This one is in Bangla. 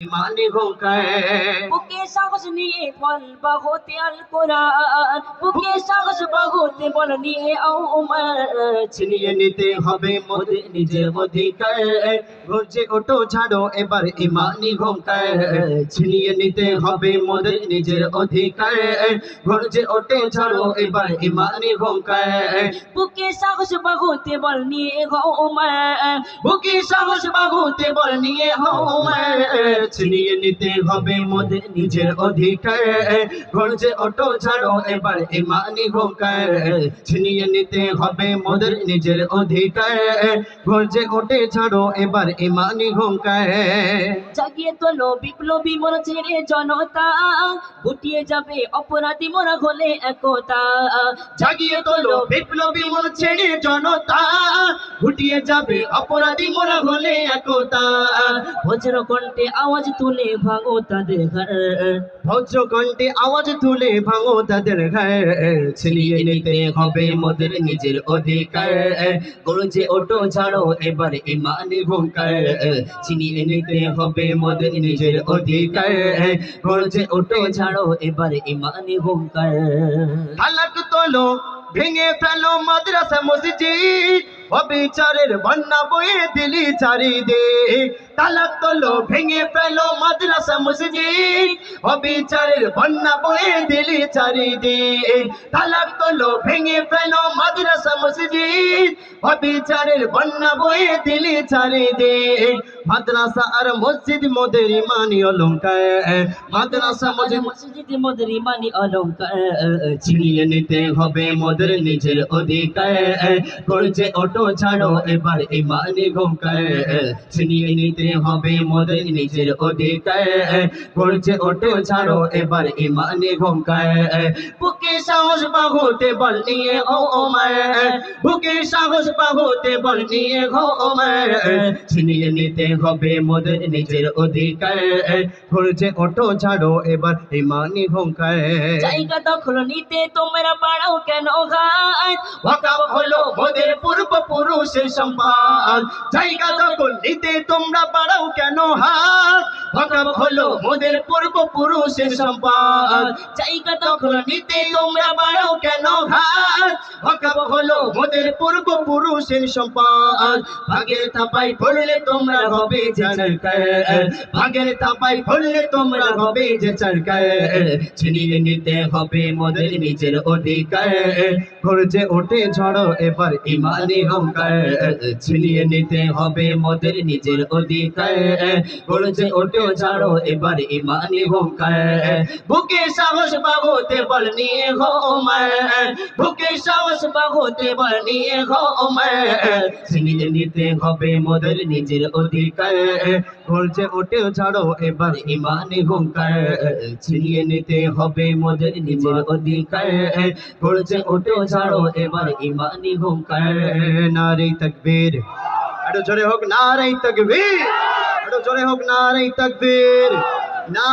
ইমানি হোকায় বুকে সাহস নিয়ে বল বাহতে আল কোরআন বুকে সাহস বাহতে বল নিয়ে আও উমর ছিনিয়ে নিতে হবে মোদের নিজের অধিকার গর্জে ওটো ছাড়ো এবার ইমানি হোকায় ছিনিয়ে নিতে হবে মোদের নিজের অধিকার গর্জে ওটো ছাড়ো এবার ইমানি হোকায় বুকে সাহস বাহতে বল নিয়ে হও উমর বুকে সাহস বাহুতে বল নিয়ে হোমার নিতে হবে নিজের অধিকার। গর্জে অটো ছাড়ো, এবার ইমানি হোকার ছিনিয়ে নিতে হবে নিজের অধিকার। গর্জে ওঠে, ছাড়ো, এবার ইমানি হোকার জাগিয়ে তোলো বিপ্লবী মোরা ছেড়ে জনতা। গুটিয়ে যাবে অপরাধী মোরা হলে একতা। জাগিয়ে তোলো বিপ্লবী মন ছেড়ে জনতা। ঘুটিয়ে যাবে অপরাধী মোরা হলে একতা। বজ্র কণ্ঠে আওয়াজ তুলে ভাঙো তাদের ঘর। ভজ্র কণ্ঠে আওয়াজ তুলে ভাঙো তাদের ঘর। ছিনিয়ে নিতে হবে মোদের নিজের অধিকার। গরজে ওটো ছাড়ো এবার ইমানি হুঙ্কার ছিনিয়ে নিতে হবে মোদের নিজের অধিকার। গরজে ওটো ছাড়ো এবার ইমানি হুঙ্কার হালাক তোলো ভেঙে ফেলো মাদ্রাসা মসজিদ। অবিচারের বন্যা বয়ে দিলি চারিদিক। তালাক তলো ভেঙে ফেলো মাদ্রাসা মসজিদ। অবিচারের বন্যা বয়ে দিলি চারিদিক। তালাক তলো ভেঙে ফেলো মাদ্রাসা মসজিদ। অবিচারের বন্যা বয়ে দিলি চারিদিক। মাদ্রাসা আর মসজিদ মোদের ইমানি অলঙ্কার। মাদ্রাসা মসজিদ মসজিদ মোদের ইমানি অলঙ্কার। ছিনিয়ে নিতে হবে মোদের নিজের অধিকার। করছে অটো ছাড়ো এবার ইমানি ঘুমকার ছিনিয়ে নিতে হবে মোদের নিজের অধিকার করছে অটো ছাড়ো এবার ইমানি ঘুমকার বুকে সাহস বাহুতে বল নিয়ে ও ওমর বুকে সাহস বাহুতে বল নিয়ে হো ওমর ছিনিয়ে নিতে হবে মোদের নিজের অধিকার করছে অটো ছাড়ো এবার ইমানি ঘুমকার জায়গা দখল নিতে তোমরা পাড়াও কেন গায়? হলো মোদের পূর্বপুরুষের সম্পদ জায়গা দখল নিতে তোমরা বাড়াও কেন হাত? ওয়াকাব হলো মোদের পূর্বপুরুষের সম্পদ। জায়গা দখল নিতে তোমরা বাড়াও কেন হাত হলো মোদের পূর্বপুরুষের সম্পদ। ভাগের থাপাই পড়লে তোমরা হবে ভাগের থাপাই পড়লে তোমরা হবে যে সরকার ছিনিয়ে নিতে হবে মোদের নিজের অধিকার। গর্জে ওঠে ঝড়ো এবার ইমানি হংকার ছিনিয়ে নিতে হবে মোদের নিজের অধিকার। গর্জে ওঠে ঝড়ো এবার ইমানি হংকার বুকে সাহস বাবুতে বল নিয়ে হো বুকে সাহস বাবুতে বল নিয়ে হো ছিনিয়ে নিতে হবে মোদের নিজের অধিকার। গর্জে ওঠে ঝড়ো এবার ইমানি হংকার ছিনিয়ে নিতে হবে মোদের নিজের অধিকার। গর্জে ওঠে ঝড়ো এবার ইমানি নারী তকবীর। আরও জোরে হোক, নারী তকবীর। আরও জোরে হোক নারী তাকবীর। না